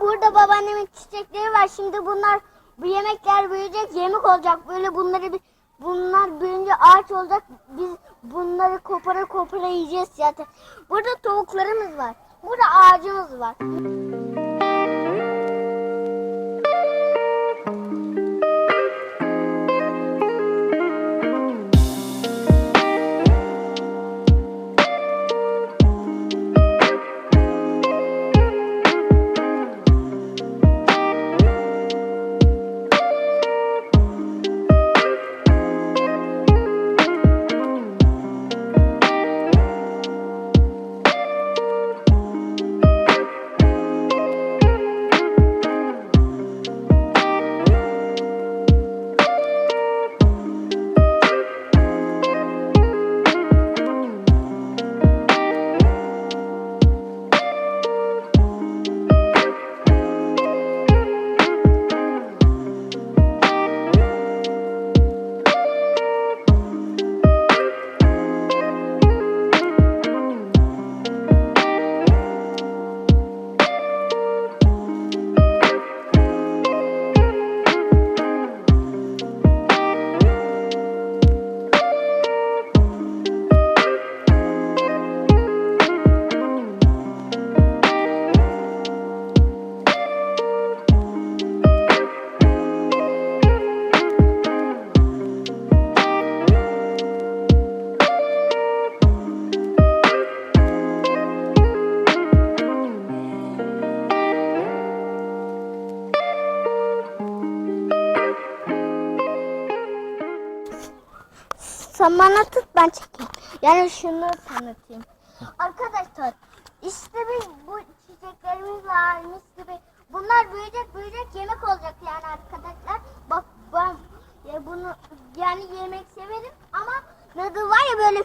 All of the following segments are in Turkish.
burada babaannemin çiçekleri var. Şimdi bunlar bu yemekler büyüyecek, yemek olacak. Böyle bunları bir bunlar büyüyünce ağaç olacak. Biz bunları kopara kopara yiyeceğiz zaten. Burada tavuklarımız var. Burada ağacımız var. Sen bana tut ben çekeyim. Yani şunu tanıtayım. Arkadaşlar işte biz bu çiçeklerimiz var mis gibi. Bunlar büyüyecek büyüyecek yemek olacak yani arkadaşlar. Bak ben ya bunu yani yemek severim ama nasıl var ya böyle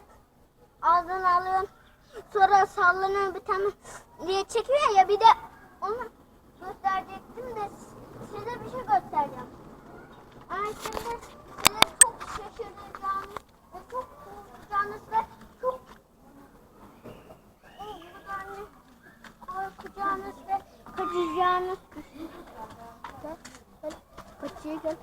ağzına alıyorsun sonra sallanıyor bir tane diye çekiyor ya bir de onu gösterecektim de size bir şey göstereceğim. Ama şimdi size çok şaşıracağınız ve çok korkacağınız ve çok korkacağınız, ve kaçacağınız Gel, gel, kaçıyor gel.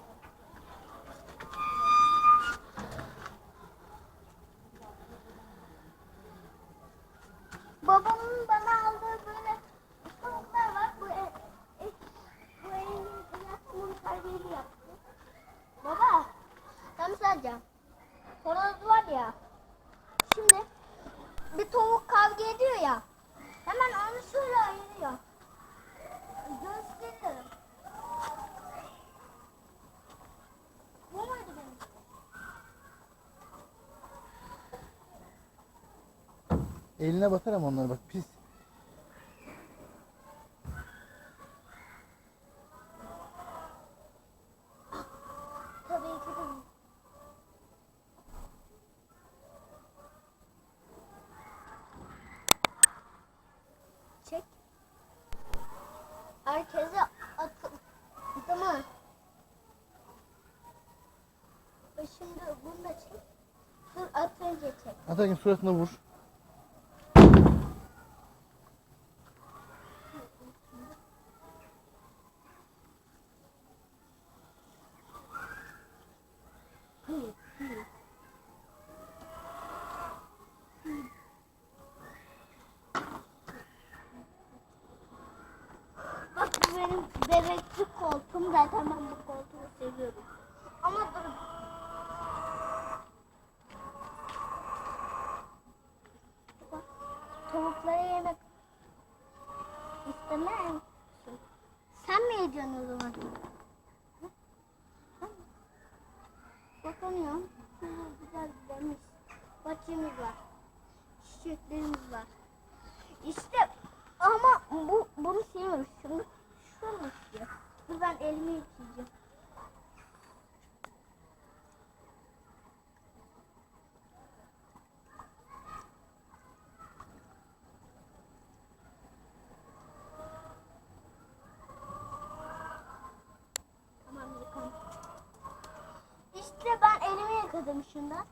Babamın bana aldığı böyle Horoz var ya. Şimdi bir tavuk kavga ediyor ya. Hemen onu şöyle ayırıyor. Gösteririm. Bu muydu benim? Eline batar ama onlar bak pis. Tabii ki de. Çek. Herkese. Tamam. E Şimdi bunu da çek. Dur atınca çek. Atakin suratına vur. Bak bu benim bebeklik koltuğum zaten ben bu koltuğu seviyorum. Ama dur. Tavuklara yemek istemez misin? Sen mi yiyeceksin o zaman? Bakamıyorum. Güzel deniz. Bahçemiz var. Çiçeklerimiz var. İşte ama bu bunu sevmiyorum. Şunu Dur ben elimi yıkayacağım. Tamam. İşte ben elimi yıkadım şundan.